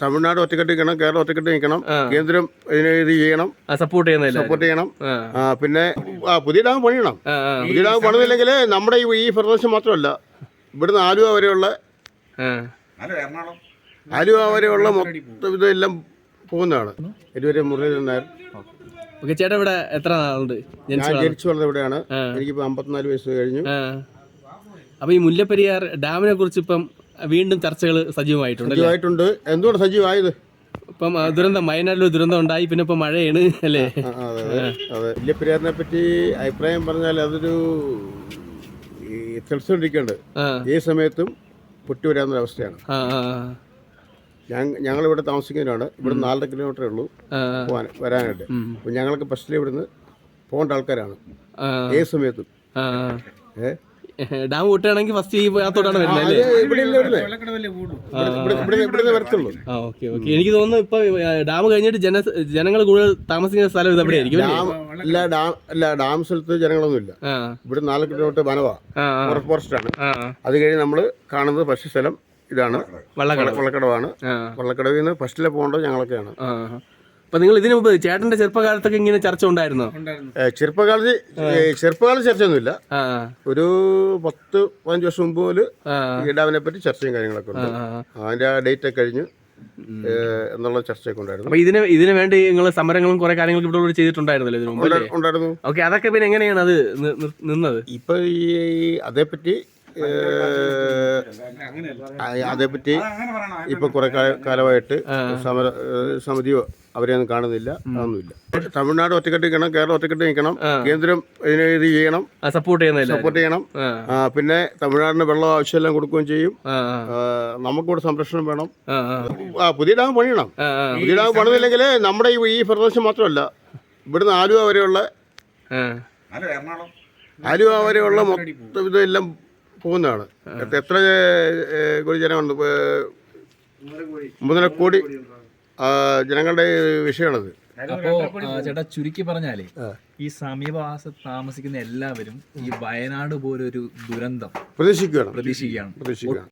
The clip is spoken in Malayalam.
തമിഴ്നാട് ഒറ്റക്കെട്ട് നിൽക്കണം കേരളം ഒറ്റക്കെട്ട് നിൽക്കണം കേന്ദ്രം ഇതിനെ ഇത് ചെയ്യണം സപ്പോർട്ട് ചെയ്യണം. സപ്പോർട്ട് ചെയ്യണം പിന്നെ ആ, പുതിയ ഡാം പണിയണം. പുതിയ ഡാം പണിതില്ലെങ്കിൽ നമ്മുടെ ഈ പ്രദേശം മാത്രമല്ല ഇവിടുന്ന് ആലുവ വരെയുള്ള. ആലുവ വരെയുള്ള മൊത്തം ഇതെല്ലാം പോകുന്നതാണ്. ഇതുവരെ മുരളീധരൻ നായർ. ഓക്കെ ചേട്ടാ ഇവിടെ എത്ര നാളുണ്ട് ഞാൻ ജനിച്ചു വളർന്നത്? ഇവിടെയാണ്. എനിക്കിപ്പോ അമ്പത്തിനാല് വയസ്സ് കഴിഞ്ഞു. അപ്പൊ ഈ മുല്ലപ്പെരിയാർ ഡാമിനെ കുറിച്ച് ഇപ്പം വീണ്ടും ചർച്ചകൾ സജീവമായിട്ടുണ്ട് എന്തുകൊണ്ട് സജീവമായത്? ഇപ്പം ദുരന്തം വയനാട്ടിൽ ഒരു ദുരന്തം ഉണ്ടായി പിന്നെ ഇപ്പം മഴയാണ് അല്ലേ? അതെ വല്യപ്പെരിയാറിനെ പറ്റി അഭിപ്രായം പറഞ്ഞാൽ അതൊരു ഈ തെളിച്ചുകൊണ്ടിരിക്കേണ്ടത് ആ. ഏത് സമയത്തും പൊട്ടി വരാവുന്ന അവസ്ഥയാണ് ഞങ്ങൾ ഇവിടെ താമസിക്കുന്നവരാണ്. ഇവിടെ നാലര കിലോമീറ്ററേ ഉള്ളൂ പോകാൻ വരാനായിട്ട്. അപ്പോൾ ഞങ്ങൾക്ക് ബസ്സിൽ ഇവിടുന്ന് പോകേണ്ട ആൾക്കാരാണ്. ഏത് സമയത്തും. ആ, ആ. ഏ? ഡാം കൂട്ടുകയാണെങ്കിൽ ഫസ്റ്റ് ഈ ഭാഗത്തോട്ടാണ് വരുന്നത് അല്ലേ? ഇവിടെ ഇല്ല ഇവിടെ ഇവിടെ ഇവിടുന്ന് വരത്തുള്ളൂ. ആ ഓക്കെ ഓക്കെ. എനിക്ക് തോന്നുന്നു ഇപ്പൊ ഡാം കഴിഞ്ഞിട്ട് ജന ജനങ്ങൾ കൂടുതൽ താമസിക്കുന്ന സ്ഥലം ഇത് എവിടെയായിരിക്കും അല്ലേ? ഡാം ഇല്ല ഡാം ഇല്ല ഡാം സ്ഥലത്ത് ജനങ്ങളൊന്നുമില്ല ആ. ഇവിടെ നാല് കിലോമീറ്റർ വനവാ. ആ ആ, ഫോറസ്റ്റാണ് ആ അത് കഴിഞ്ഞ് നമ്മൾ കാണുന്നത് പക്ഷി സ്ഥലം ഇതാണ്. വള്ളക്കട വള്ളക്കടവാണ് ആ. വള്ളക്കടവിൽ നിന്ന് ഫസ്റ്റിലെ പോകേണ്ടത് ഞങ്ങളൊക്കെയാണ്. ആ. അപ്പൊ നിങ്ങൾ ഇതിനു മുമ്പ് ചേട്ടന്റെ ചെറുപ്പകാലത്തൊക്കെ ഇങ്ങനെ ചർച്ച ഉണ്ടായിരുന്നോ? ചെറുപ്പകാലത്ത് ചെറുപ്പകാലത്ത് ചർച്ചയൊന്നുമില്ല. ഒരു പത്ത് പതിനഞ്ച് വർഷം മുമ്പ് മുതൽ ഈ ഡാമിനെ പറ്റി ചർച്ചയും കാര്യങ്ങളൊക്കെ ഉണ്ട്. അതിന്റെ ആ ഡേറ്റ് ഒക്കെ കഴിഞ്ഞ് എന്നുള്ള ചർച്ചയൊക്കെ ഉണ്ടായിരുന്നു. അപ്പൊ ഇതിന് ഇതിനു വേണ്ടി നിങ്ങൾ സമരങ്ങളും കുറെ കാര്യങ്ങളും ഇവിടെ ചെയ്തിട്ടുണ്ടായിരുന്നല്ലോ ഇതിനു മുമ്പ് ഉണ്ടായിരുന്നു. ഓക്കെ അതൊക്കെ പിന്നെ എങ്ങനെയാണ് അത് നിന്നത്? ഇപ്പൊ ഈ അതേപ്പറ്റി അതേപ്പറ്റി ഇപ്പൊ കുറെ കാലമായിട്ട് സമര സമിതിയോ അവരെയൊന്നും കാണുന്നില്ല അതൊന്നുമില്ല. തമിഴ്നാട് ഒറ്റക്കെട്ട് നിൽക്കണം കേരളം ഒറ്റക്കെട്ട് നിൽക്കണം കേന്ദ്രം ഇതിനെ ഇത് ചെയ്യണം സപ്പോർട്ട് ചെയ്യുന്നില്ല സപ്പോർട്ട് ചെയ്യണം. പിന്നെ തമിഴ്നാടിന് വെള്ളം ആവശ്യമെല്ലാം കൊടുക്കുകയും ചെയ്യും. നമുക്കിവിടെ സംരക്ഷണം വേണം. ആ പുതിയ ഡാം പണിയണം. പുതിയ ഡാം പണിതില്ലെങ്കിൽ നമ്മുടെ ഈ പ്രദേശം മാത്രമല്ല ഇവിടുന്ന് ആലുവ വരെയുള്ള ആലുവ വരെയുള്ള മൊത്തം ഇതെല്ലാം പോകുന്നതാണ്. എത്ര- കോടി ജനമുണ്ട്? മൂന്നര കോടി. ജനങ്ങളുടെ വിഷയമാണത്. അപ്പോ ചേട്ടാ ചുരുക്കി പറഞ്ഞാലേ ഈ സമീപവാസ താമസിക്കുന്ന എല്ലാവരും ഈ വയനാട് പോലൊരു ദുരന്തം പ്രതീക്ഷിക്കുകയാണ്. പ്രതീക്ഷിക്കുകയാണ്. പ്രതീക്ഷിക്കുകയാണ്.